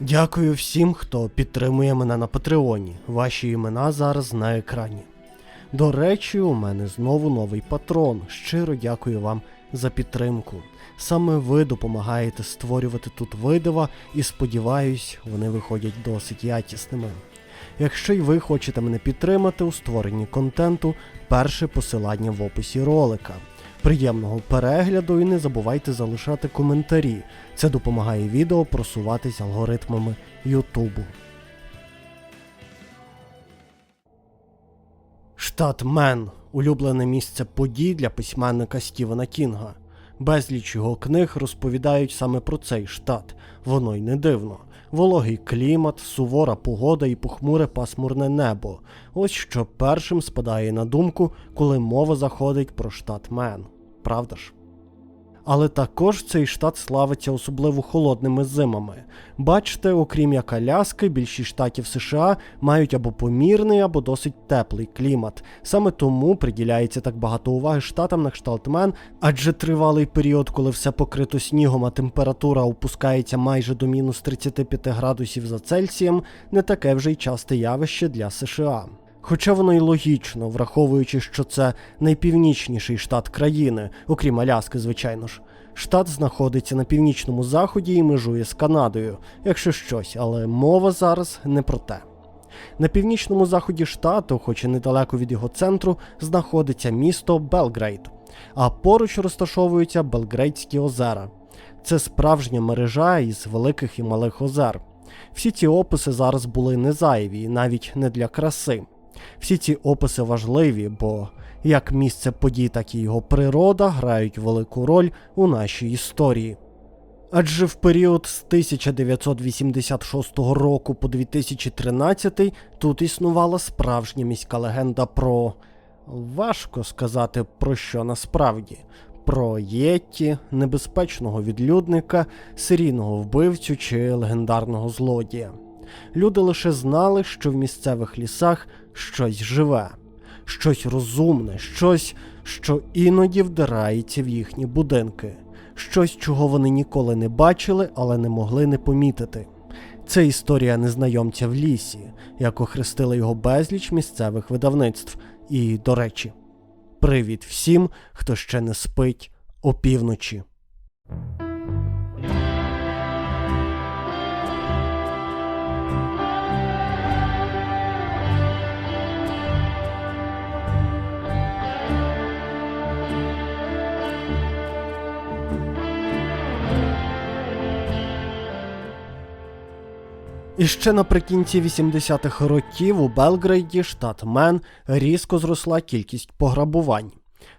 Дякую всім, хто підтримує мене на Патреоні. Ваші імена зараз на екрані. До речі, у мене знову новий патрон. Щиро дякую вам за підтримку. Саме ви допомагаєте створювати тут видива, і сподіваюсь, вони виходять досить якісними. Якщо й ви хочете мене підтримати у створенні контенту, перше посилання в описі ролика. Приємного перегляду і не забувайте залишати коментарі. Це допомагає відео просуватись алгоритмами Ютубу. Штат Мен улюблене місце подій для письменника Стівена Кінга. Безліч його книг розповідають саме про цей штат. Воно й не дивно. Вологий клімат, сувора погода і похмуре пасмурне небо. Ось що першим спадає на думку, коли мова заходить про штат Мен. Правда ж? Але також цей штат славиться особливо холодними зимами. Бачите, окрім як Аляски, більшість штатів США мають або помірний, або досить теплий клімат. Саме тому приділяється так багато уваги штатам на кшталт Мен, адже тривалий період, коли все покрито снігом, а температура опускається майже до мінус 35 градусів за Цельсієм, не таке вже й часте явище для США. Хоча воно й логічно, враховуючи, що це найпівнічніший штат країни, окрім Аляски, звичайно ж. Штат знаходиться на північному заході і межує з Канадою, якщо щось, але мова зараз не про те. На північному заході штату, хоч і недалеко від його центру, знаходиться місто Белгрейд, а поруч розташовуються Белгрейдські озера. Це справжня мережа із великих і малих озер. Всі ці описи зараз були не зайві, навіть не для краси. Всі ці описи важливі, бо як місце подій, так і його природа грають велику роль у нашій історії. Адже в період з 1986 року по 2013 тут існувала справжня міська легенда про важко сказати про що насправді. Про Єтті, небезпечного відлюдника, серійного вбивцю чи легендарного злодія. Люди лише знали, що в місцевих лісах щось живе, щось розумне, щось, що іноді вдирається в їхні будинки, щось, чого вони ніколи не бачили, але не могли не помітити. Це історія незнайомця в лісі, як охрестили його безліч місцевих видавництв. І, до речі, привіт всім, хто ще не спить опівночі. І ще наприкінці 80-х років у Белгрейді, штат Мен, різко зросла кількість пограбувань.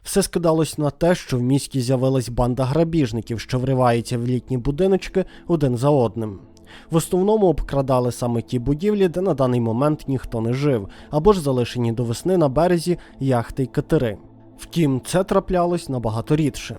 Все скидалось на те, що в місті з'явилась банда грабіжників, що вривається в літні будиночки один за одним. В основному обкрадали саме ті будівлі, де на даний момент ніхто не жив, або ж залишені до весни на березі яхти й катери. Втім, це траплялось набагато рідше.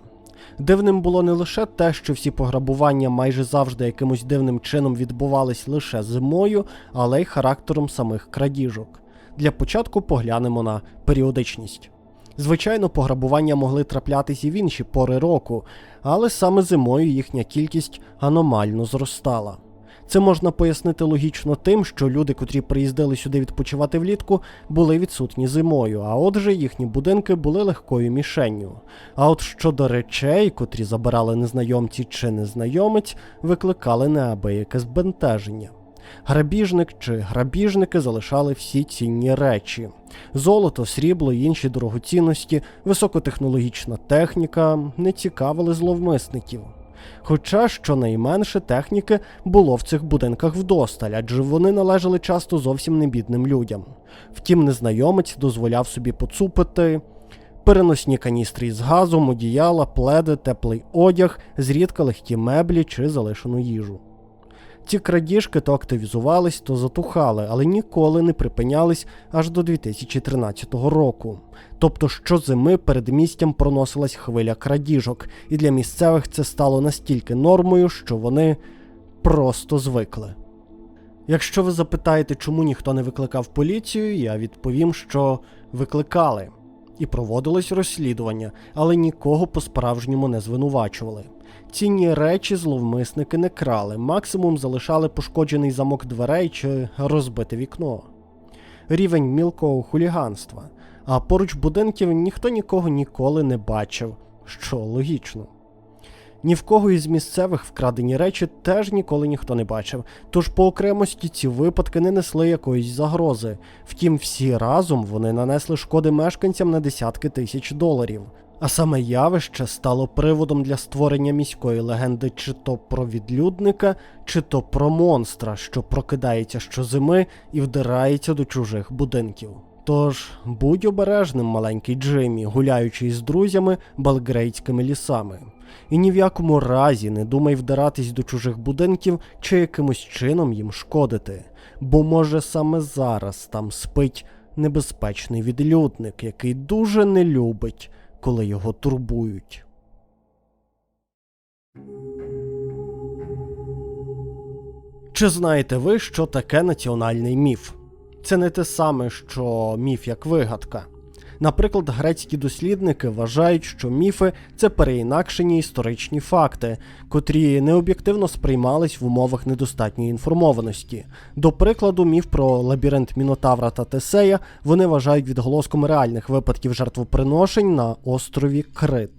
Дивним було не лише те, що всі пограбування майже завжди якимось дивним чином відбувались лише зимою, але й характером самих крадіжок. Для початку поглянемо на періодичність. Звичайно, пограбування могли траплятись і в інші пори року, але саме зимою їхня кількість аномально зростала. Це можна пояснити логічно тим, що люди, котрі приїздили сюди відпочивати влітку, були відсутні зимою, а отже їхні будинки були легкою мішенню. А от щодо речей, котрі забирали незнайомці чи незнайомець, викликали неабияке збентеження. Грабіжник чи грабіжники залишали всі цінні речі: золото, срібло і інші дорогоцінності, високотехнологічна техніка не цікавили зловмисників. Хоча щонайменше техніки було в цих будинках вдосталь, адже вони належали часто зовсім не бідним людям. Втім, незнайомець дозволяв собі поцупити переносні каністри з газом, одіяла, пледи, теплий одяг, зрідка легкі меблі чи залишену їжу. Ці крадіжки то активізувались, то затухали, але ніколи не припинялись аж до 2013 року. Тобто щозими перед містям проносилась хвиля крадіжок, і для місцевих це стало настільки нормою, що вони просто звикли. Якщо ви запитаєте, чому ніхто не викликав поліцію, я відповім, що викликали. І проводилось розслідування, але нікого по-справжньому не звинувачували. Цінні речі зловмисники не крали, максимум залишали пошкоджений замок дверей чи розбите вікно. Рівень мілкого хуліганства. А поруч будинків ніхто нікого ніколи не бачив, що логічно. Ні в кого із місцевих вкрадені речі теж ніколи ніхто не бачив, тож по окремості ці випадки не несли якоїсь загрози. Втім, всі разом вони нанесли шкоди мешканцям на десятки тисяч доларів. А саме явище стало приводом для створення міської легенди чи то про відлюдника, чи то про монстра, що прокидається щозими і вдирається до чужих будинків. Тож будь обережним, маленький Джиммі, гуляючи із друзями балгрейтськими лісами. І ні в якому разі не думай вдиратись до чужих будинків чи якимось чином їм шкодити, бо може саме зараз там спить небезпечний відлюдник, який дуже не любить, коли його турбують. Чи знаєте ви, що таке національний міф? Це не те саме, що міф як вигадка. Наприклад, грецькі дослідники вважають, що міфи це переінакшені історичні факти, котрі необ'єктивно сприймались в умовах недостатньої інформованості. До прикладу, міф про лабіринт Мінотавра та Тесея вони вважають відголоском реальних випадків жертвоприношень на острові Крит.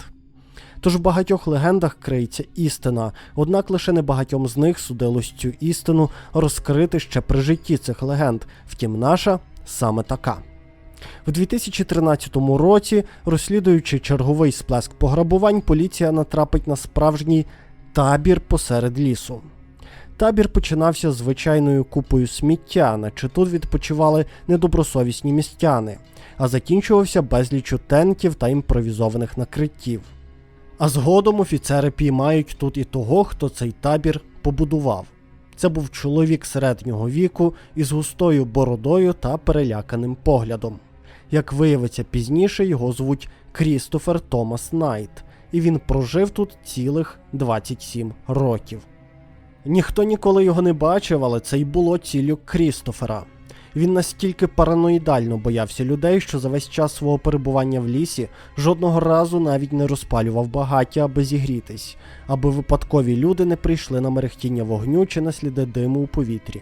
Тож в багатьох легендах криється істина, однак лише небагатьом з них судилось цю істину розкрити ще при житті цих легенд, втім наша саме така. В 2013 році, розслідуючи черговий сплеск пограбувань, поліція натрапить на справжній табір посеред лісу. Табір починався звичайною купою сміття, наче тут відпочивали недобросовісні містяни, а закінчувався безлічу тентів та імпровізованих накриттів. А згодом офіцери піймають тут і того, хто цей табір побудував. Це був чоловік середнього віку із густою бородою та переляканим поглядом. Як виявиться пізніше, його звуть Крістофер Томас Найт, і він прожив тут цілих 27 років. Ніхто ніколи його не бачив, але це й було ціллю Крістофера. Він настільки параноїдально боявся людей, що за весь час свого перебування в лісі жодного разу навіть не розпалював багаття, аби зігрітись, аби випадкові люди не прийшли на мерехтіння вогню чи на сліди диму у повітрі.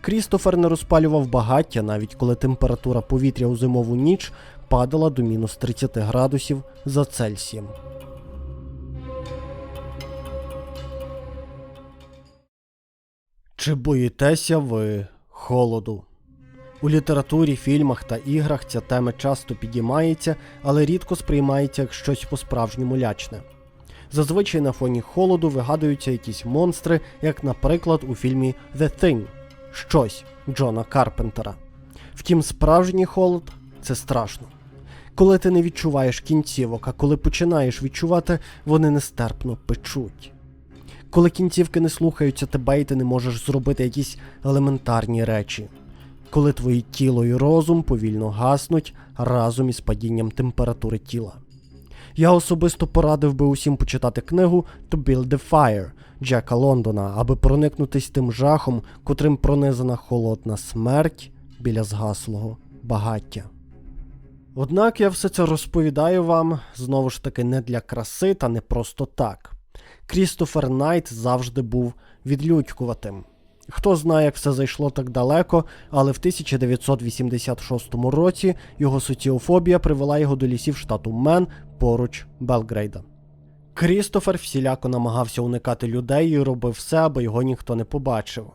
Крістофер не розпалював багаття, навіть коли температура повітря у зимову ніч падала до мінус 30 градусів за Цельсієм. Чи боїтеся ви холоду? У літературі, фільмах та іграх ця тема часто підіймається, але рідко сприймається як щось по-справжньому лячне. Зазвичай на фоні холоду вигадуються якісь монстри, як, наприклад, у фільмі The Thing щось Джона Карпентера. Втім, справжній холод це страшно. Коли ти не відчуваєш кінцівок, а коли починаєш відчувати, вони нестерпно печуть. Коли кінцівки не слухаються тебе і ти не можеш зробити якісь елементарні речі, коли твої тіло і розум повільно гаснуть разом із падінням температури тіла. Я особисто порадив би усім почитати книгу To Build the Fire Джека Лондона, аби проникнутись тим жахом, котрим пронизана холодна смерть біля згаслого багаття. Однак я все це розповідаю вам знову ж таки не для краси та не просто так. Крістофер Найт завжди був відлюдькуватим. Хто знає, як все зайшло так далеко, але в 1986 році його соціофобія привела його до лісів штату Мен поруч Белгрейда. Крістофер всіляко намагався уникати людей і робив все, аби його ніхто не побачив.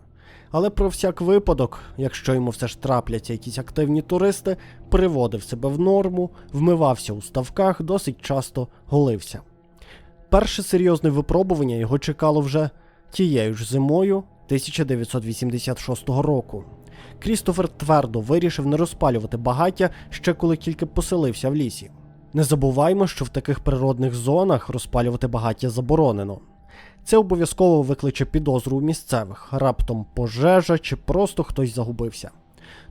Але про всяк випадок, якщо йому все ж трапляться якісь активні туристи, приводив себе в норму, вмивався у ставках, досить часто голився. Перше серйозне випробування його чекало вже тією ж зимою 1986 року. Крістофер твердо вирішив не розпалювати багаття ще коли тільки поселився в лісі. Не забуваймо, що в таких природних зонах розпалювати багаття заборонено. Це обов'язково викличе підозру у місцевих, раптом пожежа чи просто хтось загубився.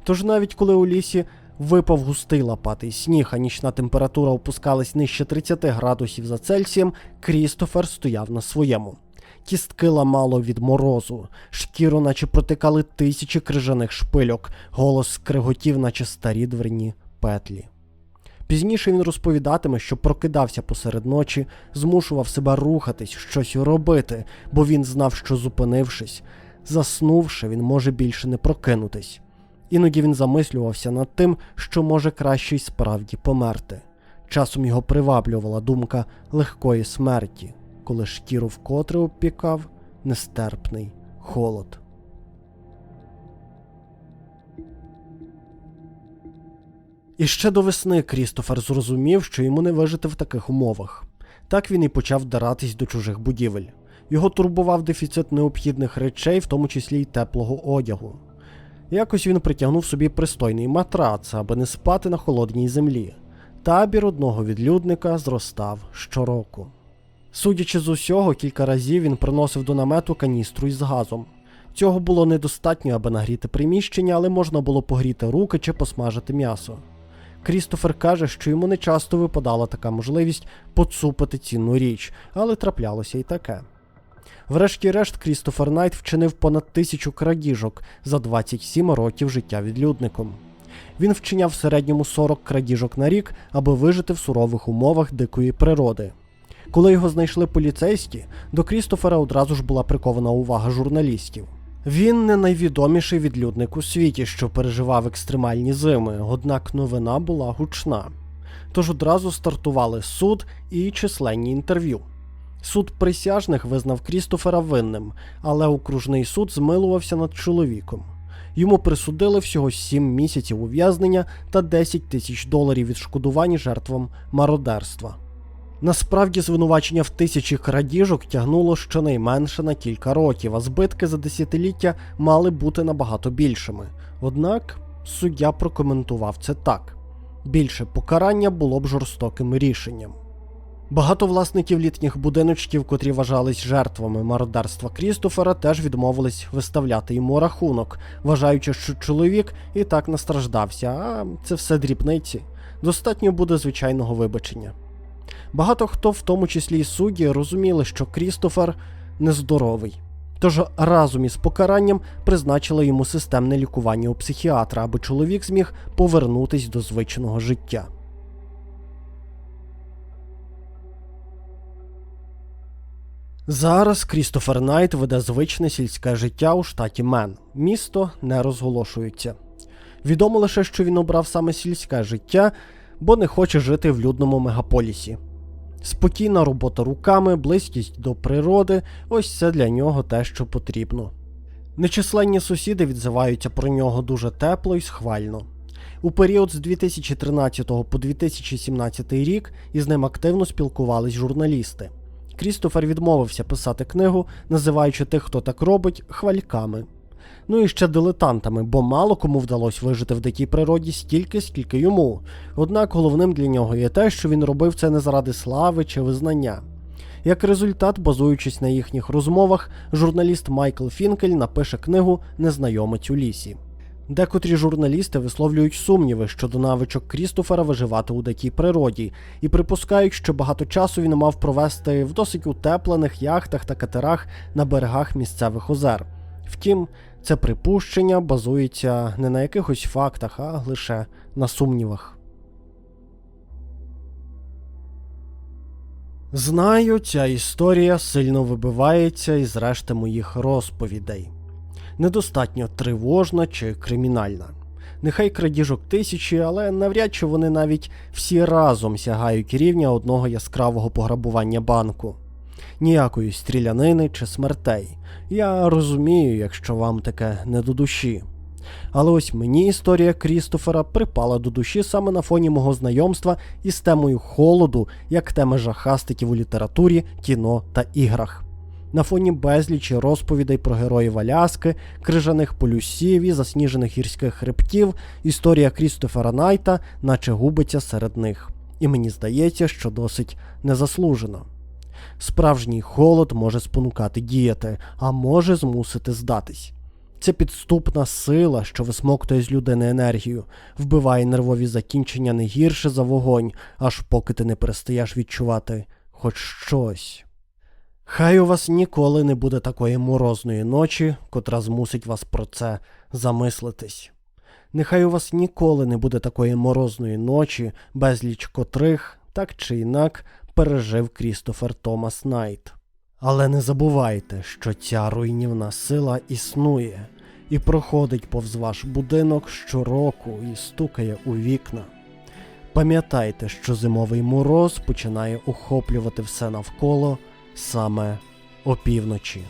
Тож навіть коли у лісі випав густий лопатий сніг, а нічна температура опускалась нижче 30 градусів за Цельсієм, Крістофер стояв на своєму. Кістки ламало від морозу, шкіру, наче протикали тисячі крижаних шпильок, голос скриготів, наче старі дверні петлі. Пізніше він розповідатиме, що прокидався посеред ночі, змушував себе рухатись, щось робити, бо він знав, що зупинившись, заснувши, він може більше не прокинутись. Іноді він замислювався над тим, що може краще й справді померти. Часом його приваблювала думка легкої смерті, коли шкіру вкотре обпікав нестерпний холод. І ще до весни Крістофер зрозумів, що йому не вижити в таких умовах. Так він і почав даратись до чужих будівель. Його турбував дефіцит необхідних речей, в тому числі й теплого одягу. Якось він притягнув собі пристойний матрац, аби не спати на холодній землі. Табір одного відлюдника зростав щороку. Судячи з усього, кілька разів він приносив до намету каністру із газом. Цього було недостатньо, аби нагріти приміщення, але можна було погріти руки чи посмажити м'ясо. Крістофер каже, що йому не часто випадала така можливість поцупити цінну річ, але траплялося й таке. Врешті-решт, Крістофер Найт вчинив понад тисячу крадіжок за 27 років життя відлюдником. Він вчиняв в середньому 40 крадіжок на рік, аби вижити в сурових умовах дикої природи. Коли його знайшли поліцейські, до Крістофера одразу ж була прикована увага журналістів. Він не найвідоміший відлюдник у світі, що переживав екстремальні зими, однак новина була гучна. Тож одразу стартували суд і численні інтерв'ю. Суд присяжних визнав Крістофера винним, але окружний суд змилувався над чоловіком. Йому присудили всього 7 місяців ув'язнення та 10 тисяч доларів відшкодувань жертвам мародерства. Насправді звинувачення в тисячі крадіжок тягнуло щонайменше на кілька років, а збитки за десятиліття мали бути набагато більшими. Однак суддя прокоментував це так: більше покарання було б жорстоким рішенням. Багато власників літніх будиночків, котрі вважались жертвами мародерства Крістофера, теж відмовились виставляти йому рахунок, вважаючи, що чоловік і так настраждався, а це все дрібниці. Достатньо буде звичайного вибачення. Багато хто, в тому числі й судді, розуміли, що Крістофер нездоровий. Тож разом із покаранням призначили йому системне лікування у психіатра, аби чоловік зміг повернутись до звичного життя. Зараз Крістофер Найт веде звичне сільське життя у штаті Мен. Місто не розголошується. Відомо лише, що він обрав саме сільське життя, бо не хоче жити в людному мегаполісі. Спокійна робота руками, близькість до природи ось це для нього те, що потрібно. Нечисленні сусіди відзиваються про нього дуже тепло і схвально. У період з 2013 по 2017 рік із ним активно спілкувались журналісти. Крістофер відмовився писати книгу, називаючи тих, хто так робить, хвальками. Ну і ще дилетантами, бо мало кому вдалося вижити в дикій природі стільки, скільки йому. Однак головним для нього є те, що він робив це не заради слави чи визнання. Як результат, базуючись на їхніх розмовах, журналіст Майкл Фінкель напише книгу Незнайомець у лісі. Декотрі журналісти висловлюють сумніви щодо навичок Крістофера виживати у дикій природі і припускають, що багато часу він мав провести в досить утеплених яхтах та катерах на берегах місцевих озер. Втім, це припущення базується не на якихось фактах, а лише на сумнівах. Знаю, ця історія сильно вибивається із решти моїх розповідей. Недостатньо тривожна чи кримінальна. Нехай крадіжок тисячі, але навряд чи вони навіть всі разом сягають рівня одного яскравого пограбування банку. Ніякої стрілянини чи смертей. Я розумію, якщо вам таке не до душі. Але ось мені історія Крістофера припала до душі саме на фоні мого знайомства із темою холоду, як теми жахастиків у літературі, кіно та іграх. На фоні безлічі розповідей про героїв Аляски, крижаних полюсів і засніжених гірських хребтів, історія Крістофера Найта, наче губиться серед них. І мені здається, що досить незаслужено. Справжній холод може спонукати діяти, а може змусити здатись. Це підступна сила, що висмоктує з людини енергію, вбиває нервові закінчення не гірше за вогонь, аж поки ти не перестаєш відчувати хоч щось. Хай у вас ніколи не буде такої морозної ночі, котра змусить вас про це замислитись. Нехай у вас ніколи не буде такої морозної ночі, безліч котрих, так чи інак, пережив Крістофер Томас Найт. Але не забувайте, що ця руйнівна сила існує і проходить повз ваш будинок щороку і стукає у вікна. Пам'ятайте, що зимовий мороз починає охоплювати все навколо саме опівночі.